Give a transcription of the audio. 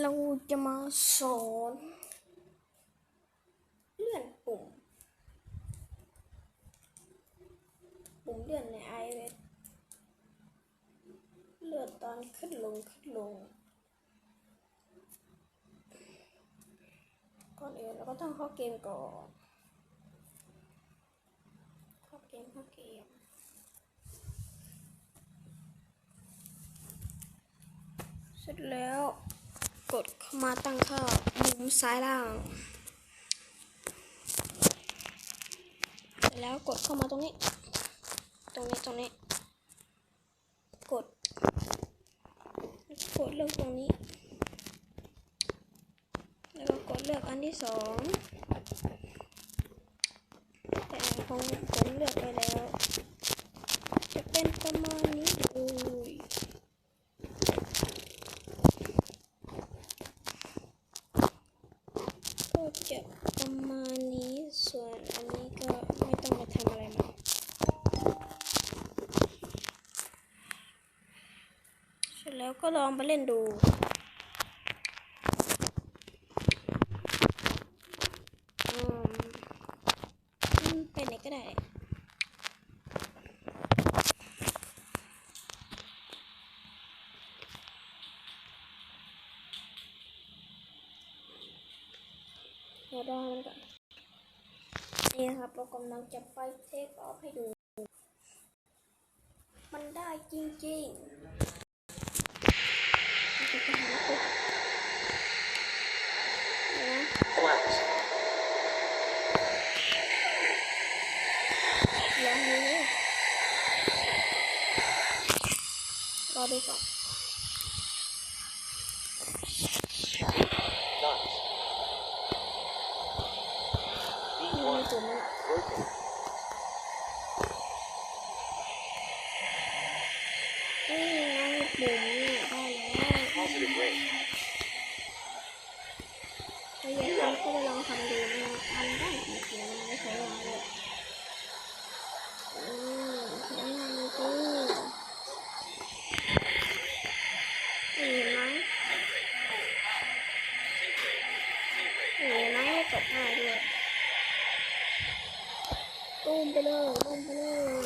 เราจะมาสอนเลื่อนปุ่ม ปุ่มเลื่อนใน iOS เลื่อนตอนขึ้นลงขึ้นลง ก่อนอื่นเราก็ต้องเข้าเกมก่อน เข้าเกมเข้าเกมเสร็จแล้ว กดเข้ามาตั้งค่ามุมซ้ายล่าง แล้วกดเข้ามาตรงนี้ ตรงนี้ตรงนี้ กด กดเลือกตรงนี้ แล้วก็กดเลือกอันที่สองแต่ของผมเลือกไปแล้ว จะเป็นประมาณนี้เลยก็ จะประมาณนี้ส่วนอันนี้ก็ไม่ต้องไปทำอะไรมันเสร็จแล้วก็ลองไปเล่นดู อืมอืมไปไหนก็ได้ เดี๋ยวรอมันก่อนนี่ครับเรากำลังจะไปเทคออฟให้ดู มันได้จริงๆเราจะไปหาปุ๊บเดี๋ยวนะ Flaps. ลองรอดูก่อน Nuts. มี V1. ปุ่มมัน Broken. นี่ ไงปุ่มนี่ได้แล้ว Positive rate. ถ้าอยากก็ไปลองทำดูนะมันได้จริงๆมันไม่ใช้เวลาเลยอืมใช้งานจริงเห็นไหมเห็นไหมตกง่ายด้วยตูมไปเลยลงไปเลยลงไปเลย